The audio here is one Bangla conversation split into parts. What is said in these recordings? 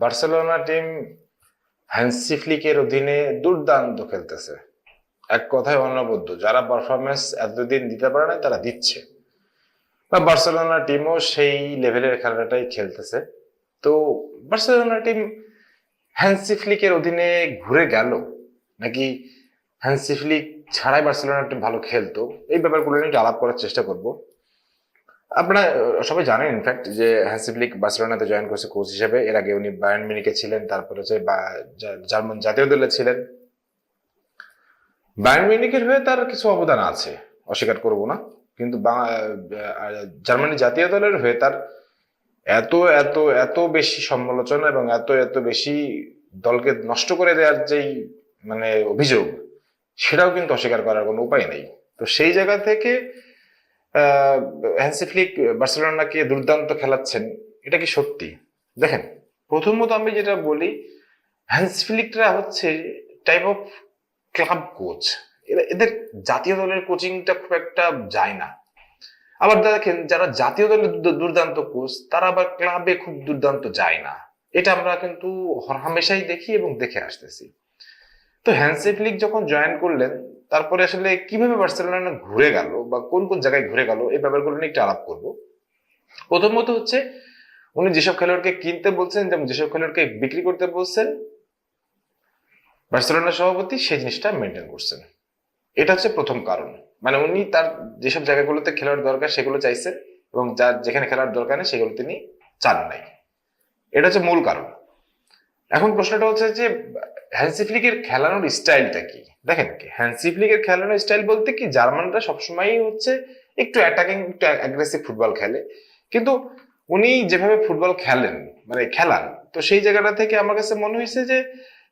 বার্সেলোনা টিম হ্যান্সি ফ্লিকের অধীনে দুর্দান্ত খেলতেছে। এক কথায় অনবদ্য, যারা পারফরমেন্স এতদিন দিতে পারে না তারা দিচ্ছে। বা বার্সেলোনা টিমও সেই লেভেলের খেলাটাই খেলতেছে। তো বার্সেলোনা টিম হ্যান্সি ফ্লিকের অধীনে ঘুরে গেল। নাকি হ্যান্সি ফ্লিক ছাড়াই বার্সেলোনা টিম ভালো খেলতো? এই ব্যাপারগুলো নিয়ে আলাপ করার চেষ্টা করব। আপনারা সবাই জানেন ইনফ্যাক্ট যে হ্যান্সি ফ্লিক বার্সেলোনাতে জয়েন করছে কোচ হিসেবে। এর আগে উনি বায়ার্ন মিনিকে ছিলেন, তারপরে হচ্ছে জার্মান জাতীয় দলে ছিলেন। বায়ার্ন মিউনিকের হয়ে তার কিছু অবদান আছে, অস্বীকার করব না। কিন্তু জার্মানি জাতীয় দলের হয়ে তার এত এত এত বেশি সমালোচনা এবং এত এত বেশি দলকে নষ্ট করে দেওয়ার যেই মানে অভিযোগ, সেটাও কিন্তু অস্বীকার করার কোনো উপায় নেই। তো সেই জায়গা থেকে আহ, হ্যান্সি ফ্লিক বার্সেলোনাকে দুর্দান্ত খেলাচ্ছেন এটা কি সত্যি? দেখেন প্রথমত আমি যেটা বলি হ্যান্সি ফ্লিকরা হচ্ছে টাইপ অফ ক্লাব কোচ এদের জাতীয় দলের কোচিংটা খুব একটা যায় না। আবার দেখেন যারা জাতীয় দলের দুর্দান্ত কোচ তারা আবার ক্লাবে খুব দুর্দান্ত যায় না। এটা আমরা কিন্তু হামেশাই দেখি এবং দেখে আসতেছি। তো হ্যান্সি ফ্লিক যখন জয়েন করলেন তারপরে আসলে কীভাবে বার্সেলোনা ঘুরে গেল বা কোন কোন জায়গায় ঘুরে গেল, এই ব্যাপারগুলো নিয়ে একটু আলাপ করব। প্রথমত হচ্ছে, উনি যেসব খেলোয়াড়কে কিনতে বলছেন যেমন যেসব খেলোয়াড়কে বিক্রি করতে বলছেন, বার্সেলোনা সভাপতি সেই জিনিসটা মেনটেন করছেন। এটা হচ্ছে প্রথম কারণ। মানে উনি তার যেসব জায়গাগুলোতে খেলার দরকার সেগুলো চাইছেন এবং যার যেখানে খেলার দরকার নেই সেগুলো তিনি চান নাই। এটা হচ্ছে মূল কারণ। এখন প্রশ্নটা হচ্ছে যে, হ্যান্সি ফ্লিকের খেলানোর স্টাইলটা কি? দেখেন কি হ্যান্সি ফ্লিকের খেলানোর স্টাইল বলতে কি, জার্মানরা সবসময়ই হচ্ছে একটু অ্যাটাকিং একটু অ্যাগ্রেসিভ ফুটবল খেলে। কিন্তু উনি যেভাবে ফুটবল খেলেন মানে খেলান, তো সেই জায়গাটা থেকে আমার কাছে মনে হয়েছে যে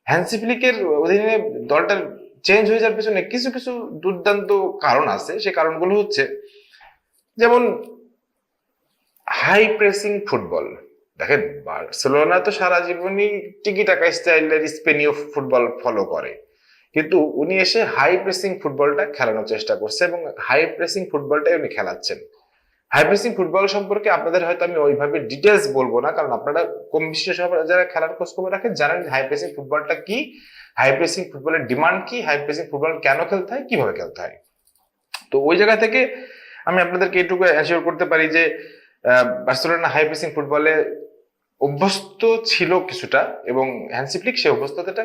হ্যান্সি ফ্লিকের অধীনে দলটার চেঞ্জ হয়ে যাওয়ার পিছনে কিছু কিছু দুর্দান্ত কারণ আছে। সেই কারণগুলো হচ্ছে, যেমন হাই প্রেসিং ফুটবল দেখেন, বার্সেলোনা তো সারা জীবনই টিকি টাকা স্টাইলের স্পেনীয় ফুটবল ফলো করে। কিন্তু উনি এসে হাই প্রেসিং ফুটবলটা খেলানোর চেষ্টা করছে এবং হাই প্রেসিং ফুটবলটাই উনি খেলাচ্ছেন। হাই প্রেসিং ফুটবল সম্পর্কে আপনাদের হয়তো আমি ওইভাবে ডিটেলস বলব না, কারণ আপনারা কম বিশেষ যারা খেলার খোঁজ খবর রাখেন জানেন হাই প্রেসিং ফুটবলটা কি হাই প্রেসিং ফুটবলের ডিমান্ড কি হাই প্রেসিং ফুটবল কেন খেলতে হয়, কীভাবে খেলতে হয়। তো ওই জায়গা থেকে আমি আপনাদেরকে এটুকু অ্যাসিওর করতে পারি যে বার্সেলোনা হাই প্রেসিং ফুটবলে অভ্যস্ত ছিল কিছুটা এবং হ্যান্সিপ্লিক সে অভ্যস্ততাটা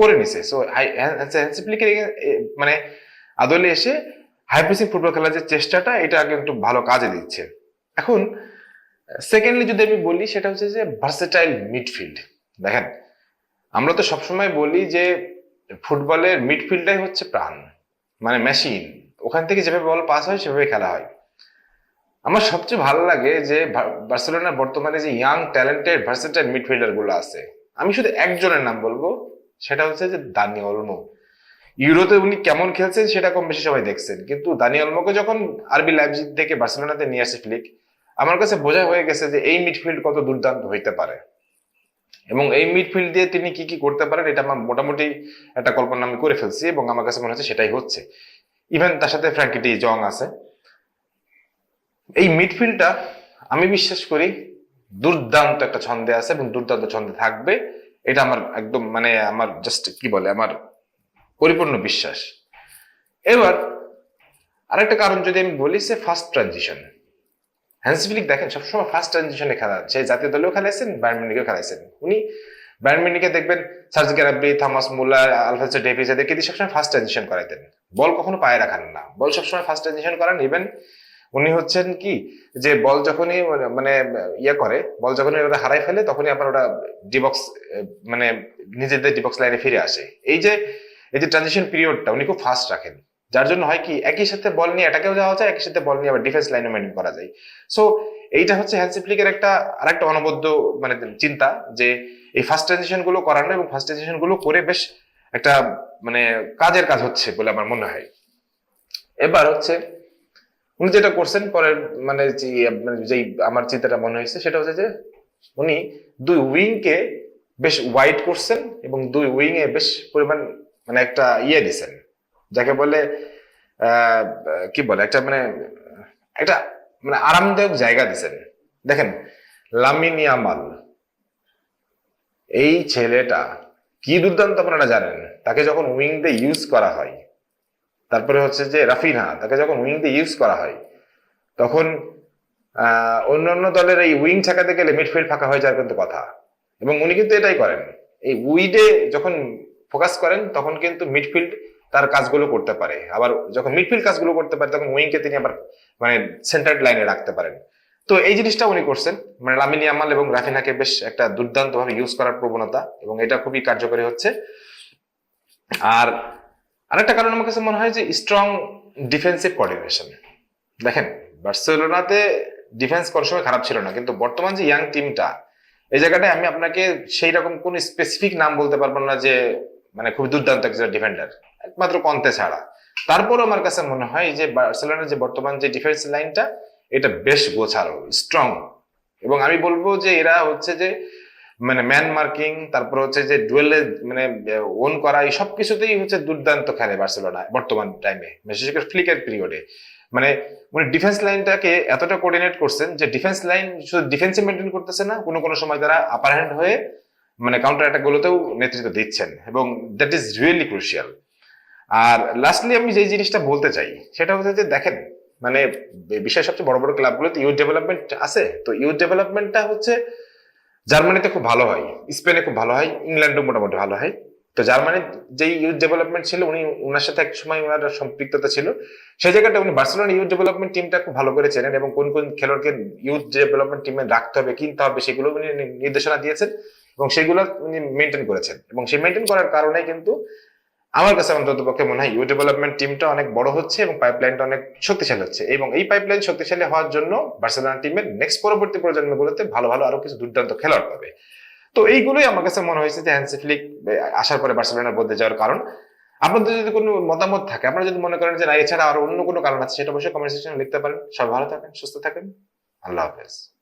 করে নিছে। সো হ্যান্সিপ্লিকের মানে আদলে এসে হাই প্রেসিং ফুটবল খেলার যে চেষ্টাটা, এটা কিন্তু ভালো কাজে দিচ্ছে। এখন সেকেন্ডলি যদি আমি বলি, সেটা হচ্ছে যে ভার্সেটাইল মিডফিল্ড দেখেন, আমরা তো সবসময় বলি যে ফুটবলের মিডফিল্ডটাই হচ্ছে প্রাণ মানে মেশিন ওখান থেকে যেভাবে বল পাস হয়, সেভাবে খেলা হয়। আমার সবচেয়ে ভালো লাগে যে বার- বার্সেলোনার বর্তমানে যে ইয়াং ট্যালেন্টেড ভার্সেটাইল মিডফিল্ডারগুলো আছে। আমি শুধু একজনের নাম বলব সেটা হচ্ছে যে দানি অলমো। ইউরোতে উনি কেমন খেলছেন সেটা কম বেশি সবাই দেখছেন। কিন্তু দানি অলমোকে যখন আরবি লাইপজিগ থেকে বার্সেলোনাতে নিয়ে আসে ফ্লিক, আমার কাছে বোঝা হয়ে গেছে যে এই মিডফিল্ড কত দুর্দান্ত হইতে পারে। এবং এই মিডফিল্ড দিয়ে তিনি কি কি করতে পারেন, এটা আমার মোটামুটি একটা কল্পনা আমি করে ফেলছি এবং আমার কাছে মনে হচ্ছে সেটাই হচ্ছে। ইভেন তার সাথে ফ্র্যাঙ্কিটি জং আছে। এই মিডফিল্ডটা আমি বিশ্বাস করি দুর্দান্ত একটা ছন্দে আছে এবং দুর্দান্ত ছন্দে থাকবে। এটা আমার একদম মানে আমার জাস্ট কি বলে, আমার পরিপূর্ণ বিশ্বাস। এবার আরেকটা কারণ যদি আমি বলি, সে ফার্স্ট ট্রানজিশন হ্যান্সফিলিক দেখেন, সবসময় ফার্স্ট ট্রানজিশনে খেলা, সে জাতীয় দলেও খেলাইছেন ব্যাডমিন্টনকেও খেলাইছেন। উনি ব্যাডমিন্টনকে দেখবেন সার্জি গ্যারাব্রি থমাস মুলার আলফাসো ডেভিস এদেরকে দিয়ে সবসময় ফার্স্ট ট্রানজিশন করাইতেন। বল কখনো পায়ে রাখান না। বল সবসময় ফার্স্ট ট্রানজিশন করান ইভেন উনি হচ্ছেন কি? যে বল যখনই মানে- মানে ইয়ে করে, বল যখনই ওরা হারাই ফেলে, তখনই আবার ওরা ডিবক্স মানে নিজেদের ডিবক্স লাইনে ফিরে আসে। এই যে এই যে ট্রানজিশন পিরিয়ডটা উনি খুব ফাস্ট রাখেন। যার জন্য হয় কি, একই সাথে বল নিয়ে এটাকেও যাওয়া যায়, একই সাথে বল নিয়ে আবার ডিফেন্স লাইনে মেনটেন করা যায়। সো এইটা হচ্ছে হ্যান্সি ফ্লিকের একটা, আরেকটা অনবদ্য মানে চিন্তা যে, এই ফার্স্ট ট্রানজিশনগুলো করানো এবং ফার্স্ট ট্রানজিশনগুলো করে বেশ একটা মানে কাজের কাজ হচ্ছে বলে আমার মনে হয়। এবার হচ্ছে উনি যেটা করছেন পরের মানে যে- মানে যেই আমার চিন্তাটা মনে হয়েছে সেটা হচ্ছে যে উনি দুই উইং কে বেশ ওয়াইড করছেন এবং দুই উইং এ বেশ পরিমাণ মানে একটা ইয়ে দিছেন। যাকে বলে কি বলে, একটা মানে একটা মানে আরামদায়ক জায়গা দিছেন। দেখেন লামিনিয়ামাল এই ছেলেটা কি দুর্দান্ত আপনারা জানেন, তাকে যখন উইং দিয়ে ইউজ করা হয় তারপরে হচ্ছে যে রাফিনা তাকে যখন উইং দিয়ে ইউজ করা হয় তখন আহ, অন্যান্য দলের এই উইং ঠেকাতে গেলে মিডফিল্ড ফাঁকা হয়ে যাওয়ার কিন্তু কথা। এবং উনি কিন্তু এটাই করেন। এই উইডে যখন ফোকাস করেন তখন কিন্তু মিডফিল্ড তার কাজগুলো করতে পারে। আবার যখন মিডফিল্ড কাজগুলো করতে পারে তখন উইংকে তিনি আবার মানে সেন্টার লাইনে রাখতে পারেন। তো এই জিনিসটা উনি করছেন। মানে লামিনী আমাল এবং রাফিনাকে বেশ একটা দুর্দান্ত ভাবে ইউজ করার প্রবণতা এবং এটা খুবই কার্যকরী হচ্ছে। আর আরেকটা কারণ আমার কাছে মনে হয় যে স্ট্রং ডিফেন্সিভ কোঅর্ডিনেশন দেখেন, বার্সেলোনাতে ডিফেন্স কোনো সময় খারাপ ছিল না, কিন্তু বর্তমান যে ইয়াং টিমটা এই জায়গাটায় আমি আপনাকে সেই রকম কোন স্পেসিফিক নাম বলতে পারব না যে মানে খুব দুর্দান্ত একজন ডিফেন্ডার একমাত্র কন্তে ছাড়া। তারপরও আমার কাছে মনে হয় যে বার্সেলোনার যে বর্তমান যে ডিফেন্স লাইনটা এটা বেশ গোছালো স্ট্রং এবং আমি বলব যে এরা হচ্ছে যে মানে ম্যান মার্কিং তারপর হচ্ছে যে ডুয়েলে মানে ওন করা, এই সব কিছুতেই হচ্ছে দুর্দান্ত খেলে বার্সেলোনা বর্তমান টাইমে বিশেষ করে ফ্লিকের পিরিয়ডে মানে উনি ডিফেন্স লাইনটাকে এতটা কোঅর্ডিনেট করছেন যে ডিফেন্স লাইন শুধু ডিফেন্সে মেনটেন করতেছে না, কোনো কোনো সময় তারা আপার হ্যান্ড হয়ে মানে কাউন্টার অ্যাটাক গুলোতেও নেতৃত্ব দিচ্ছেন। এবং দ্যাট ইজ রিয়েলি ক্রুশিয়াল আর লাস্টলি আমি যে জিনিসটা বলতে চাই, সেটা হচ্ছে যে দেখেন মানে বিশ্বের সবচেয়ে বড় বড় ক্লাবগুলোতে ইউথ ডেভেলপমেন্ট আছে। তো ইউথ ডেভেলপমেন্টটা হচ্ছে জার্মানিতে খুব ভালো হয়, স্পেনে খুব ভালো হয়, ইংল্যান্ডও মোটামুটি ভালো হয়। তো জার্মানির যে ইউথ ডেভেলপমেন্ট ছিল, উনি ওনার সাথে এক সময় ওনার সম্পৃক্ততা ছিল। সেই জায়গাটা উনি বার্সেলোনা ইউথ ডেভেলপমেন্ট টিমটা খুব ভালো করে চেনেন এবং কোন কোন খেলোয়াড়কে ইউথ ডেভেলপমেন্ট টিমে রাখতে হবে, কিনতে হবে, সেগুলো উনি নির্দেশনা দিয়েছেন এবং সেগুলো উনি মেনটেন করেছেন। এবং সেই মেনটেন করার কারণে কিন্তু আমার কাছে অন্তত পক্ষে মনে হয় ইউ ডেভেলপমেন্ট টিমটা অনেক বড় হচ্ছে এবং পাইপলাইনটা অনেক শক্তিশালী হচ্ছে। এবং এই পাইপলাইন শক্তিশালী হওয়ার জন্য বার্সেলোনা টিমের নেক্সট পরবর্তী প্রজন্মগুলোতে ভালো ভালো আরও কিছু দুর্দান্ত খেলোয়াড় পাবে। তো এইগুলোই আমার কাছে মনে হয়েছে যে হ্যান্সি ফ্লিক আসার পরে বার্সেলোনার বদলে যাওয়ার কারণ। আপনাদের যদি কোনো মতামত থাকে, আপনারা যদি মনে করেন যে না, এছাড়া আরও অন্য কোনো কারণ আছে, সেটা অবশ্যই কমেন্ট সেকশনে লিখতে পারেন। সব ভালো থাকেন, সুস্থ থাকেন। আল্লাহ হাফেজ।